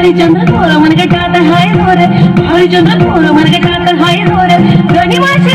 हरिचंद्र थोर मनगटात हाय थोर हरिचंद्र थोर मनगटात हाय थोर गणिमाशी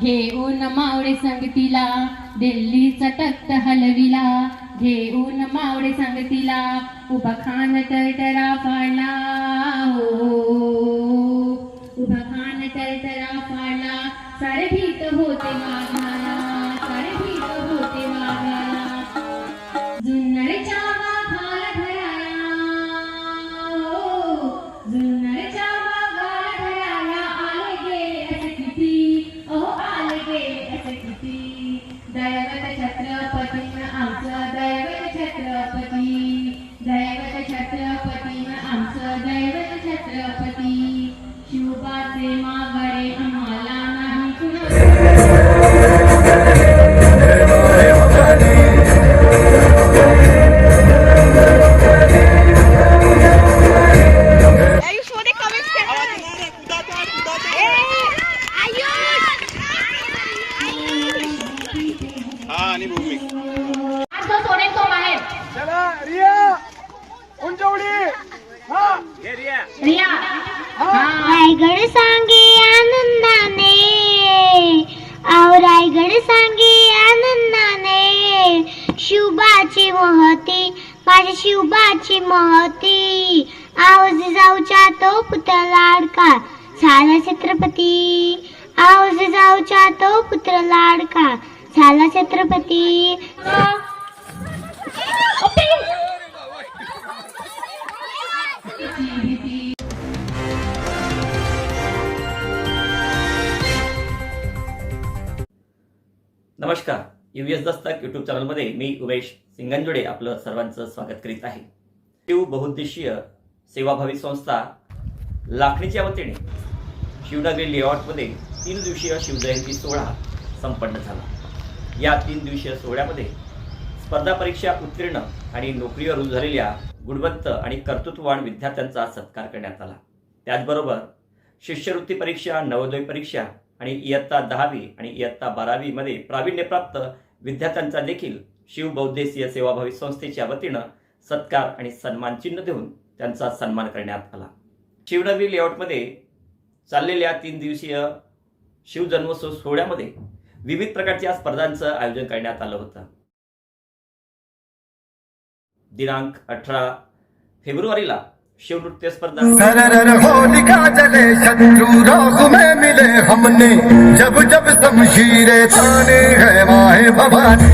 घेऊन मावळे संगतीला दिल्लीचा टक्क हलविला. घेऊन मावळे संगतीला उभा खान टरटरा पाडला. हो. हो, हो. नमस्कार. यू एस दस्तक यूट्यूब चॅनलमध्ये मी उमेश सिंगंजोडे आपलं सर्वांचं स्वागत करीत आहे. शिव बहुउद्देशीय सेवाभावी संस्था लाखणीच्या वतीने शिवनगरी लेआउटमध्ये तीन दिवसीय शिवजयंती सोहळा संपन्न झाला. या तीन दिवसीय सोहळ्यामध्ये स्पर्धा परीक्षा उत्तीर्ण आणि नोकरीवर रुजू झालेल्या गुणवंत आणि कर्तृत्ववान विद्यार्थ्यांचा सत्कार करण्यात आला. त्याचबरोबर शिष्यवृत्ती परीक्षा नवोदय परीक्षा आणि इयत्ता दहावी आणि इयत्ता बारावीमध्ये प्रावीण्यप्राप्त विद्यार्थ्यांचा देखील शिवबौद्धेसीय सेवाभावी संस्थेच्या वतीनं सत्कार आणि सन्मान चिन्ह देऊन त्यांचा सन्मान करण्यात आला. शिवनगरी लेआउटमध्ये चाललेल्या तीन दिवसीय शिवजन्मोत्सव सोहळ्यामध्ये विविध प्रकारच्या स्पर्धांचं आयोजन करण्यात आलं होतं. दिनांक अठरा फेब्रुवारीला शिवनृत्य स्पर्धा। सरर होलिका जले शत्रु राह में मिले हमने। जब जब शमशीरें ताने है, माहे भवानी।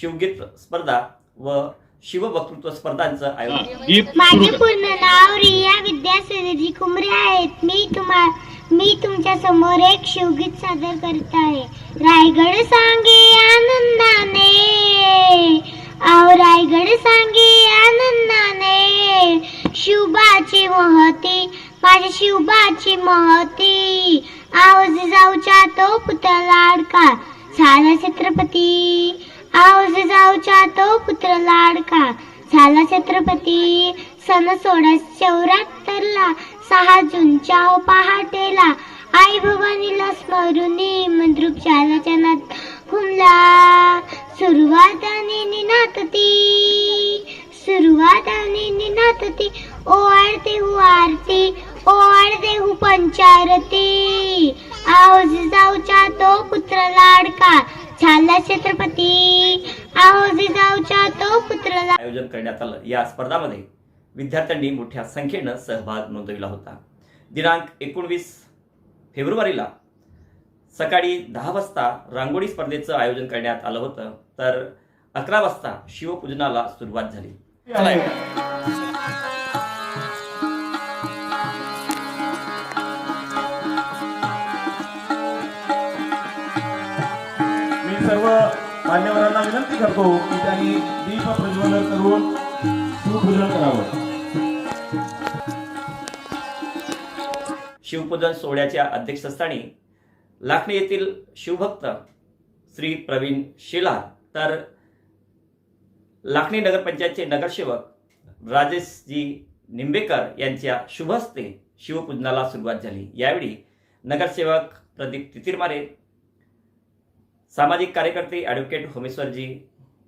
शिवगीत स्पर्धा व शिववक्तृत्व स्पर्धांचं आयोजन. माझे पूर्ण नाव रिया विद्यासरजी कुमरे आहेत. मी तुम्हा मी तुमच्यासमोर एक शिवगीत सादर करत आहे. रायगड सांगे आनंदाने आव रायगड सांगे आनंदाने शिवबाची महती माझ्या शिवबाची महती. आवाज जाऊच्या तो पुतळा लाडका झाला छत्रपती. आवाज जाऊच्या तो पुत्र लाडका. झाला छत्रपती. सन सोळाशे चौऱ्याहत्तरला सहा जूनच्या हो पहाटेला आई भवानीला स्मरुनी मंद्रुप चालाच्या नात घुमला सुरुवात आणि निनातती सुरुवात आणि निनातती ओवाळते हु आरती ओवाळते हु पंचारती आवाज जाऊच्या तो पुत्र लाडका झाला छत्रपती. आवाज जाऊच्या तो पुत्र लाडका आयोजन करण्यात आलं. या स्पर्धामध्ये विद्यार्थ्यांनी मोठ्या संख्येनं सहभाग नोंदविला होता. दिनांक एकोणवीस फेब्रुवारीला सकाळी दहा वाजता रांगोळी स्पर्धेचं आयोजन करण्यात आलं होतं. तर अकरा वाजता शिवपूजनाला सुरुवात झाली. सर्व मान्यवरांना विनंती करतो की त्यांनी दीप प्रज्वलन करून शिवपूजन करावं. शिवपूजन सोहळ्याच्या अध्यक्षस्थानी लाखणी येथील शिवभक्त श्री प्रवीण शिला तर लाखणी नगरपंचायतचे नगरसेवक राजेशजी निंबेकर यांच्या शुभहस्ते शिवपूजनाला सुरुवात झाली. यावेळी नगरसेवक प्रदीप तितिरमारे सामाजिक कार्यकर्ते ॲडव्होकेट होमेश्वरजी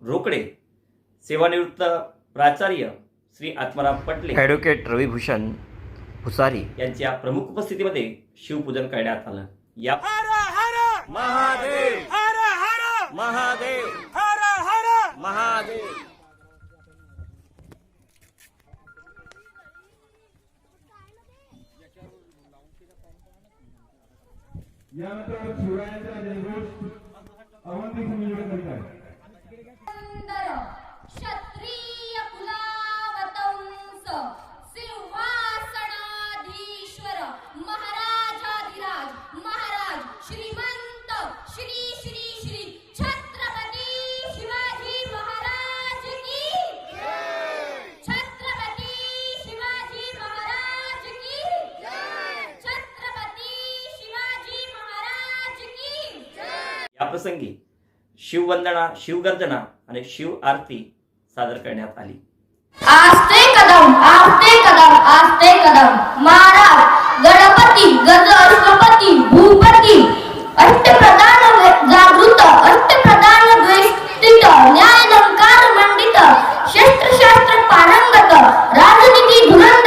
रोकडे सेवानिवृत्त प्राचार्य श्री आत्माराम पटले ॲडव्होकेट रविभूषण भुसारी. यांच्या प्रमुख उपस्थितीमध्ये शिवपूजन करण्यात आलं. या महादेव! हर हर! महादेव! हर हर! महादेव! यानंतर शिवरायांचा जयघोष अवंती संयोजन करीत आहे. सुंदर क्षत्रिय कुलावतंस सिंहासनाधीश्वर महाराजाधिराज महाराज श्रीमंत श्री श्री श्री छत्रपती शिवाजी महाराज की छत्रपती शिवाजी महाराज की छत्रपती शिवाजी महाराज की याप्रसंगी शिववंदना शिवगर्जना आणि शिव आरती सादर करण्यात आली. आस्ते कदम आस्ते कदम आस्ते कदम. महाराज गणपती गज अष्टपती भूपती अष्टप्रधान जागृत अष्टप्रधान द्वेष्टित न्याय मंडित शस्त्र शास्त्र पारंगत राजनीती धुरंग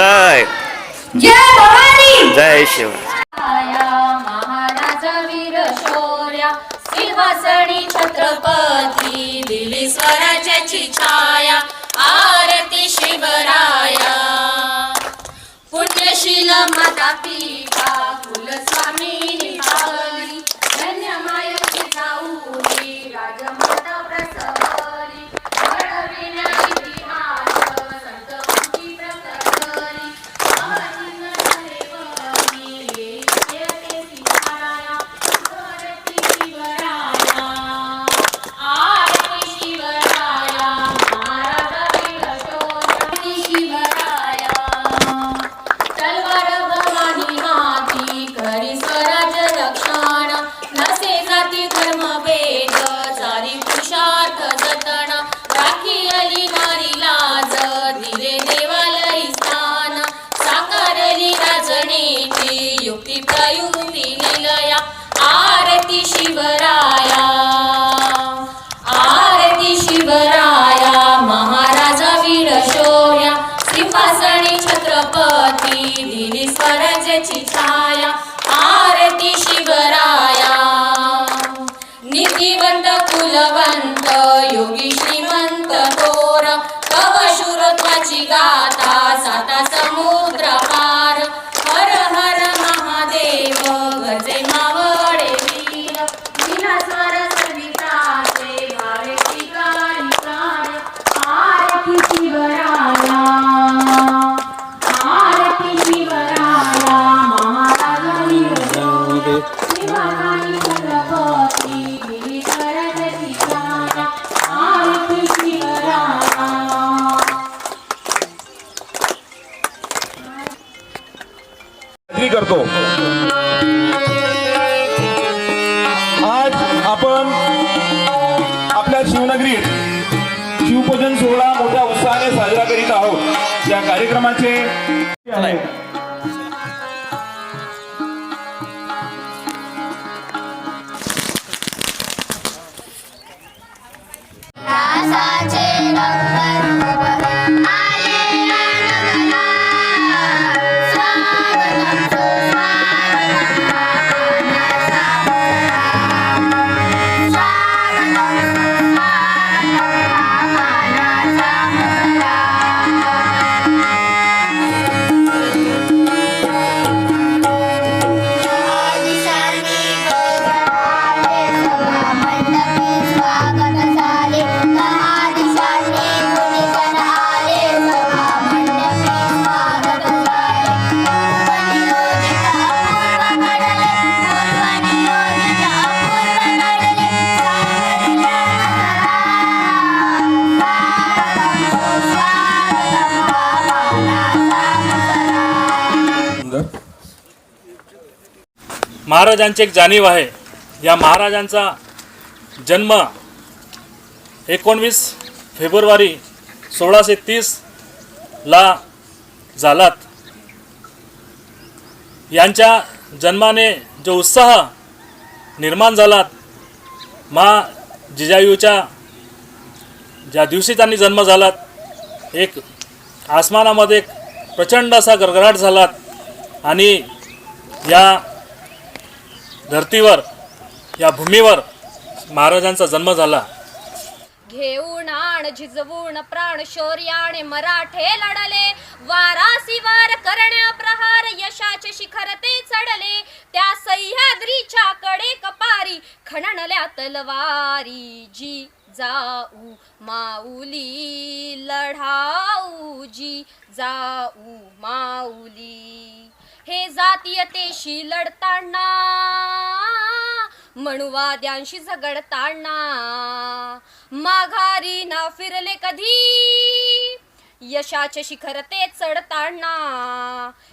जय. जय शिव. महाराज वीर शौर्या सिंहासनी छत्रपती दिली स्वराज्याची छाया आरती शिवराया. पुण्यशील माता पिता गाता गाथा साता महाराजांची एक जाणीव आहे. या महाराजांचा जन्म एकोणवीस फेब्रुवारी सोळाशे तीसला झालात. यांच्या जन्माने जो उत्साह निर्माण झाला मा जिजायूच्या ज्या दिवशी त्यांनी जन्म झाला एक आसमानामध्ये एक प्रचंड असा गरगराट झाला आणि या धर्तीवर या भूमीवर महाराजांचा जन्म झाला. घेऊन आण झिजवून प्राण शौर्याने मराठे लढले. वारासीवर करण्या प्रहार यशाचे शिखर ते चढले. त्या सह्याद्रीच्या कडे कपारी खणणल्या तलवारी. जी जाऊ माऊली लढाऊ. जी जाऊ माऊली. हे जातीयतेशी लढताना मणुवाद्यांशी झगडताना माघारी ना फिरले कधी? यशाचे शिखर ते चढताना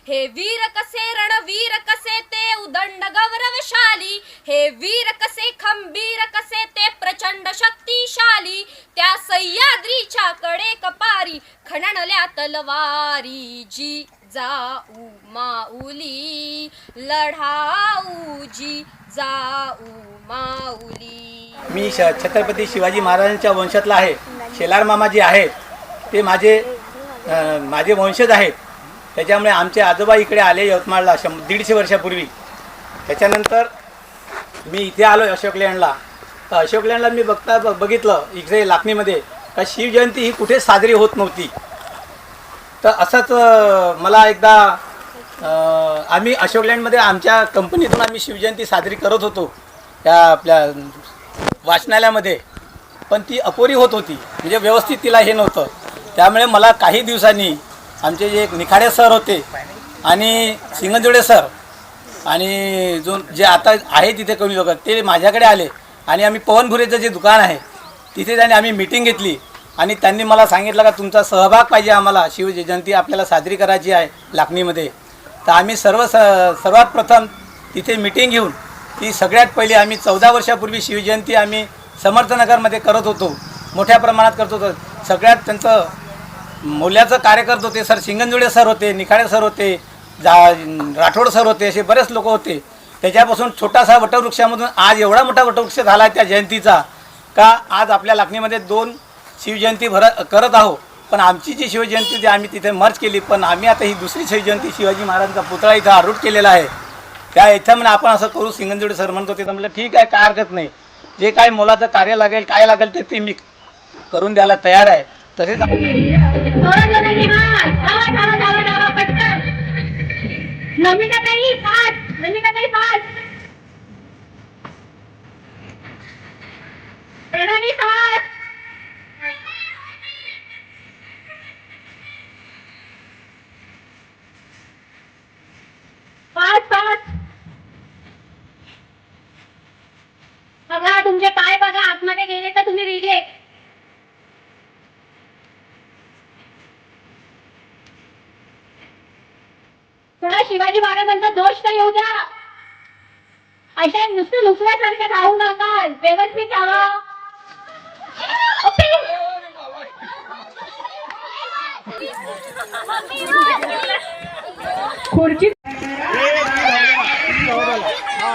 हे वीर कसे रणवीर कसे ते उदंड गौरवशाली हे वीर कसे खंबीर कसे ते प्रचंड शक्तिशाली त्या सह्याद्रीच्या कडे कपारी खणणल्या तलवारी जी जाऊ माऊली लढाऊ जी जाऊ माऊली. मी श छत्रपती शिवाजी महाराजांच्या वंशातला आहे. शेलार मामा जे आहेत. ते माझे अ, माझे वंशज आहेत. त्याच्यामुळे आमचे आजोबा इकडे आले यवतमाळला शं दीडशे वर्षापूर्वी. त्याच्यानंतर मी इथे आलो अशोक लेंडला तर अशोक लेंडला मी बघता ब- बघितलं इकडे लाखणीमध्ये का शिवजयंती ही कुठेच साजरी होत नव्हती. तर असंच मला एकदा आम्ही अशोकलँडमध्ये आमच्या कंपनीतून आम्ही शिवजयंती साजरी करत होतो त्या आपल्या वाचनालयामध्ये. पण ती अपुरी होत होती म्हणजे व्यवस्थित तिला हे नव्हतं. त्यामुळे मला काही दिवसांनी आमचे जे एक निखाडे सर होते आणि सिंगंजोडे सर आणि जो जे आता आहे तिथे कमी लोक ते माझ्याकडे आले आणि आम्ही पवनभुरेचं जे दुकान आहे तिथे त्याने आम्ही मीटिंग घेतली. आणि त्यांनी मला सांगितलं का तुमचा सहभाग पाहिजे आम्हाला. शिवजयंती आपल्याला साजरी करायची आहे लाखणीमध्ये तर आम्ही सर्व स सर्वात प्रथम तिथे मिटिंग घेऊन ती सगळ्यात पहिली आम्ही चौदा वर्षापूर्वी शिवजयंती आम्ही समर्थनगरमध्ये करत होतो. मोठ्या प्रमाणात करत होतो. सगळ्यात त्यांचं मूल्याचं कार्य करत होते सर शिंगणजुळे सर होते निखाळे सर होते जा राठोड सर होते असे बरेच लोक होते. त्याच्यापासून छोटासा वटवृक्षामधून आज एवढा मोठा वटवृक्ष झाला आहे त्या जयंतीचा का आज आपल्या लाखणीमध्ये दोन शिवजयंती भर करत आहोत पण आमची जी शिवजयंती जी आम्ही तिथे मर्ज केली. पण आम्ही आता ही दुसरी शिवजयंती शिवाजी महाराजांचा पुतळा इथं आरूढ केलेला आहे. त्या इथं आपण असं करू. सिंगनजोडे सर म्हणत होते तर म्हटलं ठीक आहे काय हरकत नाही. जे काय मोलाचं कार्य लागेल काय लागेल ते ते मी करून द्यायला तयार आहे. तसेच नमिता पाच पाच. बघा तुमचे पाय बघा आतमध्ये गेले तर तुम्ही रिजेक्ट थोडा शिवाजी महाराजांचा दोष तर येऊ द्या. अशा नुसतं लुकल्यासारखं राहू नका. व्यवस्थित राहा खुर्ची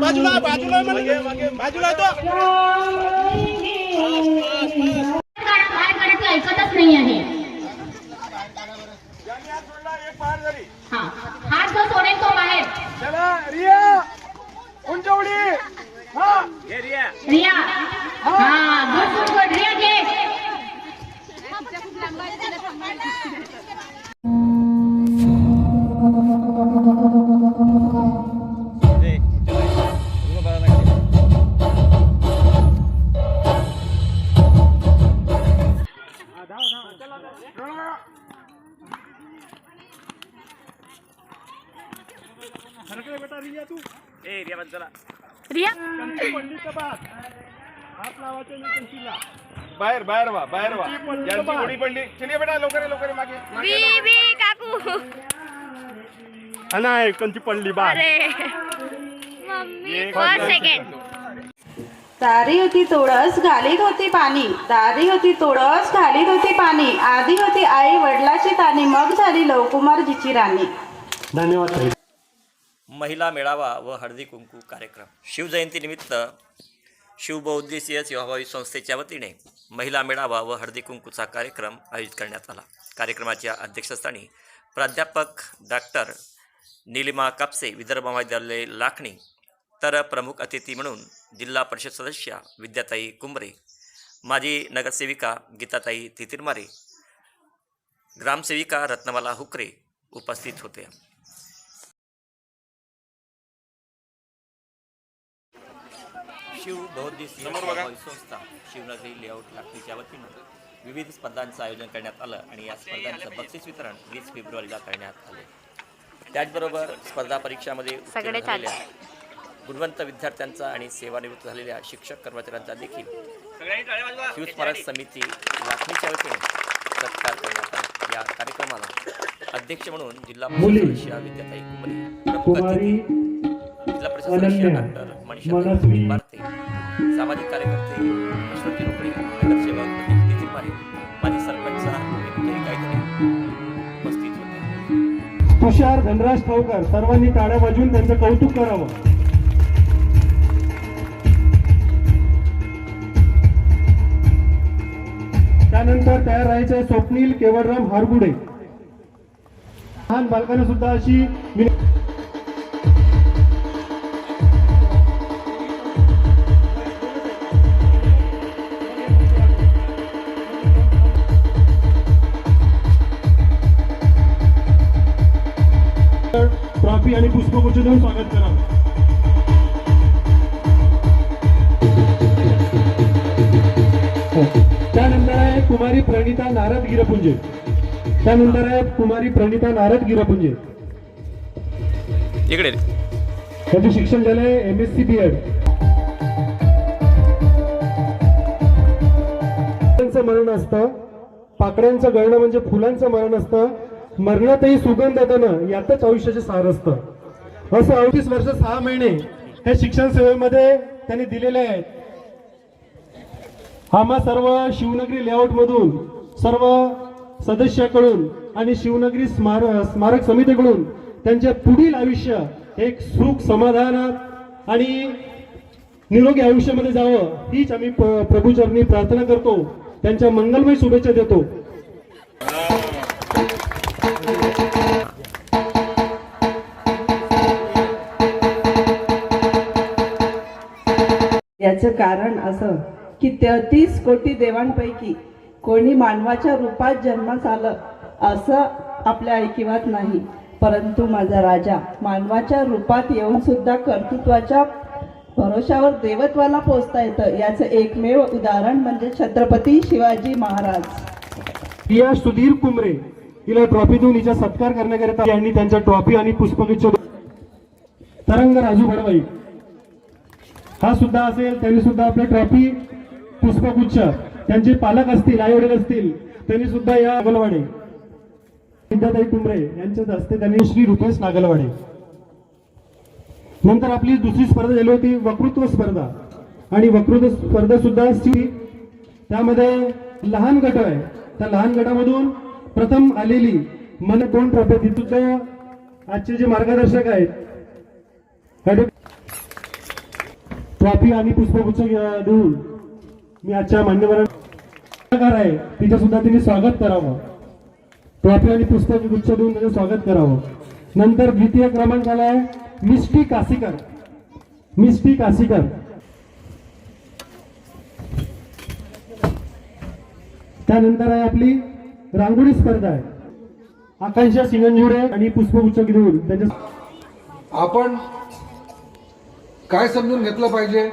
बाजूला बाजूला काय नाही कंची पडली बा मम्मी. फर्स्ट सेकंड तारी होती तोडस घालीत होती पाणी. तारी होती तोडस घालीत होती पाणी. आधी होती आई वडिलाची तानी मग झाली लवकुमारजीची राणी. महिला मेळावा व हळदी कुंकू कार्यक्रम. शिवजयंतीनिमित्त शिवबौद्धिसीय सेवाभावी संस्थेच्या वतीने महिला मेळावा व हळदी कुंकूचा कार्यक्रम आयोजित करण्यात आला. कार्यक्रमाच्या अध्यक्षस्थानी प्राध्यापक डॉक्टर निलिमा कापसे विदर्भ महाविद्यालय लाखणी तर प्रमुख अतिथी म्हणून जिल्हा परिषद सदस्या विद्याताई कुंभरे माजी नगरसेविका गीताताई तितिरमारे ग्रामसेविका रत्नमाला हुकरे उपस्थित होते. शिव बौद्धिक संस्था शिवनगरी लेआउट लाखणीच्या वतीनं विविध स्पर्धांचं आयोजन करण्यात आलं आणि या स्पर्धांचं बक्षीस वितरण वीस फेब्रुवारीला करण्यात आले. त्याचबरोबर स्पर्धा परीक्षामध्ये झालेल्या गुणवंत विद्यार्थ्यांचा आणि सेवानिवृत्त झालेल्या शिक्षक कर्मचाऱ्यांचा देखील. शिवस्मारक समिती लाखणीच्या वतीने सत्कार करण्यात आला. या कार्यक्रमाला अध्यक्ष म्हणून जिल्हा परिषद विद्याताई कुमरे प्रमुख अतिथी जिल्हा परिषद सदस्य डॉक्टर मनीषा भारते सामाजिक कार्यकर्ते हुशार धनराज ठावकर सर्वांनी टाळ्या वाजवून त्यांचं कौतुक करावं. त्यानंतर तयार राहायचे स्वप्नील केवळराम हारगुडे. लहान बालकांना सुद्धा अशी पुष्पगुच्छ स्वागत करावं हो. त्यानंतर आहे कुमारी प्रणिता नारद गिरपुंजे. त्यानंतर आहे कुमारी प्रणिता नारद गिरपुंजे. इकडे. त्याचे शिक्षण झालंय M S C B Ed मरण असतं. पाकड्यांचं गळणं म्हणजे फुलांचं मरण असतं. मरणातही सुगंध येताना यातच आयुष्याचे सार असतं. असं अडतीस वर्ष सहा महिने हे शिक्षण सेवेमध्ये त्यांनी दिलेले आहेत. आम्हा सर्व शिवनगरी लेआउट मधून सर्व सदस्याकडून आणि शिवनगरी स्मार स्मारक समितीकडून त्यांचे पुढील आयुष्य एक सुख समाधानात आणि निरोगी आयुष्यामध्ये जावं हीच आम्ही प्रभूचरणी प्रार्थना करतो. त्यांच्या मंगलमय शुभेच्छा देतो. याचं कारण असं की तेहतीस कोटी देवांपैकी कोणी मानवाच्या रूपात जन्मास आलं असं आपल्या ऐकिवात नाही. परंतु माझा राजा मानवाच्या रूपात येऊन सुद्धा कर्तृत्वाच्या भरोशावर देवत्वाला पोचता येतं. याचं एकमेव उदाहरण म्हणजे छत्रपती शिवाजी महाराज. प्रिया सुधीर कुमरे हिला ट्रॉफी देऊन हिचा सत्कार करण्याकरिता यांनी त्यांच्या ट्रॉफी आणि पुष्पगुच्छ तरंग राजू भडवाई हा सुद्धा असेल त्यांनी सुद्धा आपले ट्रॉफी पुष्पगुच्छ. त्यांचे पालक असतील आई वडील असतील त्यांनी सुद्धा या नागलवाडे. विद्याताई कुमरे यांच्याच हस्ते त्यांनी श्री रुपेश नागलवाडे. नंतर आपली दुसरी स्पर्धा झाली होती वक्तृत्व स्पर्धा. आणि वक्तृत्व स्पर्धा सुद्धा सी त्यामध्ये लहान गट आहे. त्या लहान गटामधून प्रथम आलेली मन दोन ट्रॉफी सुद्धा आजचे जे मार्गदर्शक आहेत ट्रॉफी आणि पुष्पगुच्छ देऊन मी आजच्या मान्यवरांना आहे. तिचं सुद्धा तिने स्वागत करावं. ट्रॉफी आणि पुष्पगुच्छ देऊन त्याचं स्वागत करावं. नंतर द्वितीय क्रमांक आहे मिष्टी कासीकर. मिस्टी कासीकर. त्यानंतर आहे आपली रांगोळी स्पर्धा आहे. आकांक्षा सिंगंजुडे आणि पुष्पगुच्छ घेऊन त्यांच्या आपण काय समजून घेतलं पाहिजे?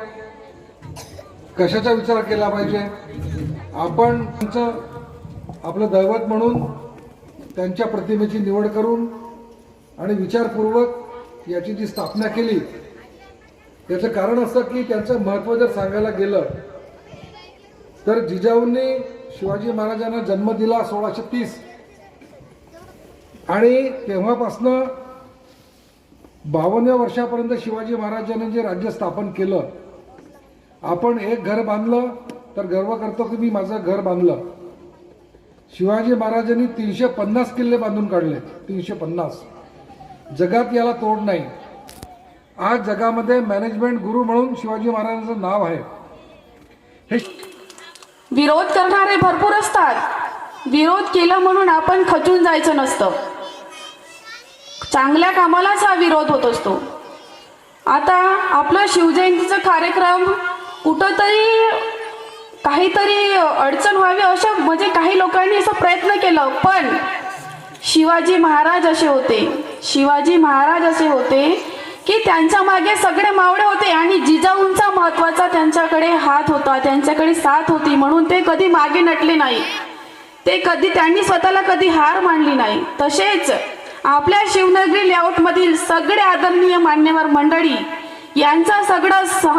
कशाचा विचार केला पाहिजे? आपण त्यांचं आपलं दैवत म्हणून त्यांच्या प्रतिमेची निवड करून आणि विचारपूर्वक याची जी स्थापना केली याचं कारण असं की त्यांचं महत्त्व जर सांगायला गेलं तर जिजाऊंनी शिवाजी महाराजांना जन्म दिला सोळाशे तीस. आणि तेव्हापासनं बावन्न वर्षापर्यंत शिवाजी महाराजांनी जे राज्य स्थापन केलं आपण एक घर बांधलं तर गर्व करतो की मी माझं घर बांधलं. शिवाजी महाराजांनी तीनशे पन्नास किल्ले बांधून काढले. तीनशे पन्नास. जगात याला तोड नाही. आज जगामध्ये मॅनेजमेंट गुरु म्हणून शिवाजी महाराजांचं नाव आहे. हे विरोध करणारे भरपूर असतात. विरोध केला म्हणून आपण खचून जायचं नसतं. चांगल्या कामालाच हा विरोध होत असतो. आता आपलं शिवजयंतीचा कार्यक्रम कुठंतरी काहीतरी अडचण व्हावी असं म्हणजे काही लोकांनी असं प्रयत्न केलं पण शिवाजी महाराज असे होते. शिवाजी महाराज असे होते की त्यांच्या मागे सगळे मावळे होते आणि जिजाऊंचा महत्त्वाचा त्यांच्याकडे हात होता त्यांच्याकडे साथ होती म्हणून ते कधी मागे नटले नाही. ते कधी त्यांनी स्वतःला कधी हार मानली नाही. तसेच आपल्या शिवनगरी लेआउटमधील सगळे आदरणीय मान्यवर मंडळी यांचा सगळं सह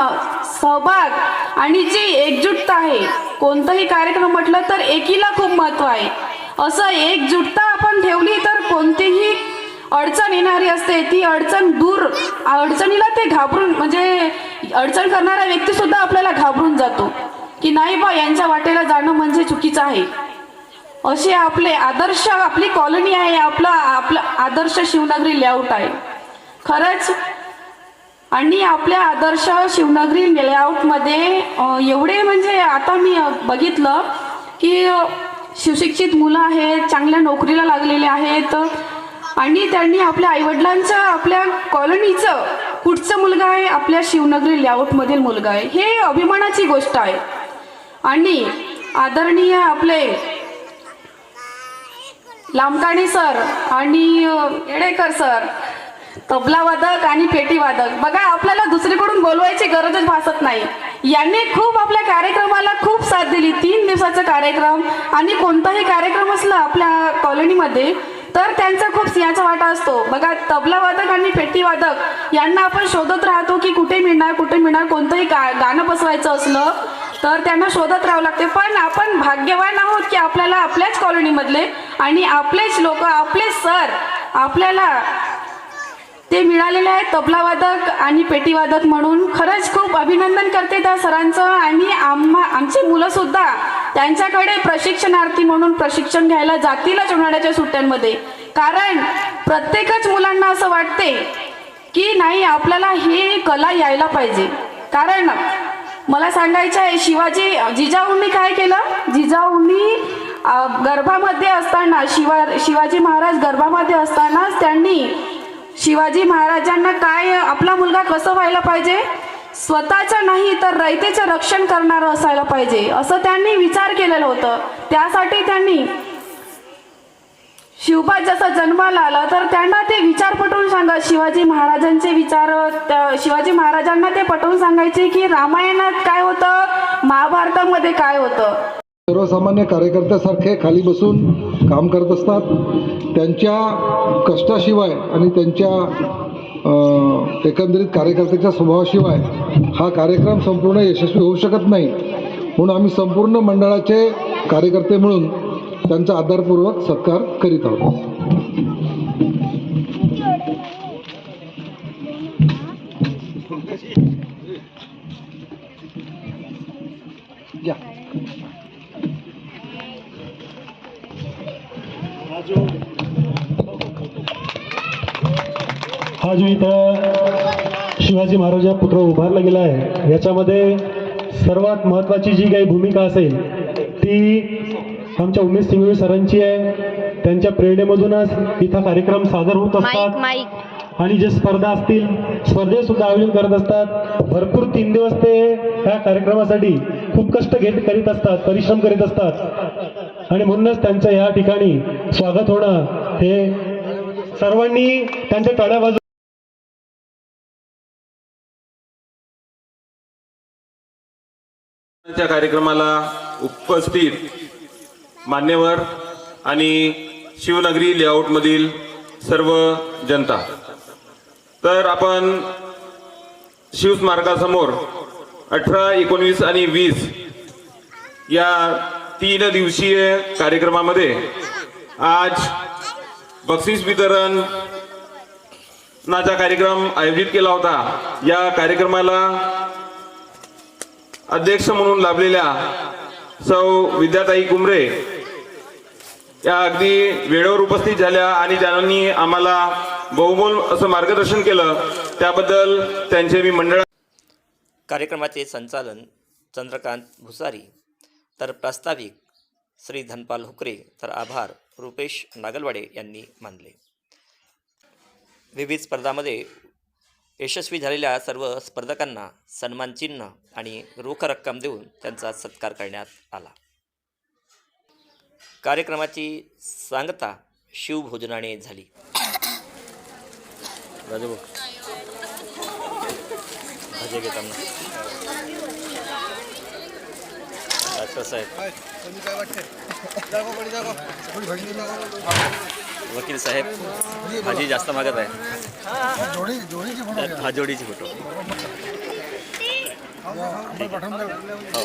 सहभाग आणि जी एकजुटता आहे कोणताही कार्यक्रम म्हटलं तर एकीला खूप महत्त्व आहे. असं एकजुटता आपण ठेवली तर कोणतीही अडचण येणारी असते. ती अडचण दूर अडचणीला ते घाबरून म्हणजे अडचण करणारा व्यक्ती सुद्धा आपल्याला घाबरून जातो. की नाही बा यांच्या वाटेला जाणं म्हणजे चुकीचं आहे. असे आपले आदर्श आपली कॉलनी आहे आपला आपला आदर्श शिवनगरी लेआउट आहे. खरंच आणि आपल्या आदर्श शिवनगरी लेआउटमध्ये एवढे म्हणजे आता मी बघितलं की सुशिक्षित मुलं आहेत चांगल्या नोकरीला लागलेले आहेत आणि त्यांनी आपल्या आईवडिलांचं आपल्या कॉलनीचं कुठचं मुलगा आहे आपल्या शिवनगरी लेआउटमधील मुलगा आहे. हे अभिमानाची गोष्ट आहे. आणि आदरणीय आपले लांबकाणी सर आणि येडेकर सर तबला वादक आणि पेटी वादक बघा आपल्याला दुसरीकडून बोलवायची गरजच भासत नाही. यांनी खूप आपल्या कार्यक्रमाला खूप साथ दिली. तीन दिवसाचा कार्यक्रम आणि कोणताही कार्यक्रम असला आपल्या कॉलनीमध्ये तर त्यांचा खूप सिंहाचा वाटा असतो. बघा तबला वादक आणि पेटी वादक यांना आपण शोधत राहतो की कुठे मिळणार कुठे मिळणार कोणतंही गा गाणं बसवायचं असलं तर त्यांना शोधत राहावं लागते. पण आपण भाग्यवान आहोत की आपल्याला आपल्याच कॉलनीमधले आणि आपलेच लोक आपले सर आपल्याला ते मिळालेले आहेत तबलावादक आणि पेटीवादक म्हणून. खरंच खूप अभिनंदन करते त्या सरांचं. आणि आम्हा आमची मुलंसुद्धा त्यांच्याकडे प्रशिक्षणार्थी म्हणून प्रशिक्षण घ्यायला जातीलच उन्हाळ्याच्या सुट्ट्यांमध्ये. कारण प्रत्येकच मुलांना असं वाटते की नाही आपल्याला ही कला यायला पाहिजे. कारण मला सांगायचं आहे शिवाजी जिजाऊंनी काय केलं? जिजाऊंनी गर्भामध्ये असताना शिवा शिवाजी महाराज गर्भामध्ये असतानाच त्यांनी शिवाजी महाराजांना काय आपला मुलगा कसं व्हायला पाहिजे? स्वतःचं नाही तर रयतेचं रक्षण करणारं असायला पाहिजे असं त्यांनी विचार केलेलं होतं. त्यासाठी त्यांनी शिवबा जसा जन्माला आला तर त्यांना ते विचार पटवून सांगा. शिवाजी महाराजांचे विचार त्या- शिवाजी महाराजांना ते पटवून सांगायचे की रामायणात काय होतं? महाभारतामध्ये काय होतं? सर्वसामान्य कार्यकर्त्यासारखे खाली बसून काम करत असतात. त्यांच्या कष्टाशिवाय आणि त्यांच्या एकंदरीत कार्यकर्त्याच्या स्वभावाशिवाय हा कार्यक्रम संपूर्ण यशस्वी होऊ शकत नाही. म्हणून आम्ही संपूर्ण मंडळाचे कार्यकर्ते मिळून त्यांचा आदरपूर्वक सत्कार करीत आहोत. हा जो इथं शिवाजी महाराजा पुत्र उभारला गेला आहे याच्यामध्ये सर्वात महत्त्वाची जी काही भूमिका असेल ती आमच्या उमेश सिंघवी सरांची आहे. त्यांच्या प्रेरणेमधूनच इथं कार्यक्रम सादर होत असतात. आणि जे स्पर्धा असतील स्पर्धे सुद्धा आयोजन करत असतात. भरपूर तीन दिवस ते ह्या कार्यक्रमासाठी खूप कष्ट घेत करीत असतात परिश्रम करीत असतात. आणि म्हणूनच त्यांचं या ठिकाणी स्वागत होणं हे सर्वांनी त्यांच्या टाळ्या त्या कार्यक्रमाला उपस्थित मान्यवर आणि शिवनगरी लेआउटमधील सर्व जनता. तर आपण शिवस्मारकासमोर अठरा एकोणवीस आणि वीस या तीन दिवसीय कार्यक्रमामध्ये आज बक्षीस वितरण नाचा कार्यक्रम आयोजित केला होता. या कार्यक्रमाला अध्यक्ष म्हणून लाभलेल्या सौ विद्याताई कुमरे या अगदी वेळेवर उपस्थित झाल्या आणि ज्यांनी आम्हाला बहुमोल असं मार्गदर्शन केलं त्याबद्दल त्यांचे मी मंडळ कार्यक्रमाचे संचालन चंद्रकांत भुसारी तर प्रास्ताविक श्री धनपाल हुकरे तर आभार रुपेश नागलवाडे यांनी मानले. विविध स्पर्धामध्ये यशस्वी झालेल्या सर्व स्पर्धकांना सन्मानचिन्ह आणि रोख रक्कम देऊन त्यांचा सत्कार करण्यात आला. कार्यक्रमाची सांगता शिवभोजनाने झाली. राजू भाजी घेताना आहे वकील साहेब भाजी जास्त मागत आहे. हा जोडीची फोटो. हो.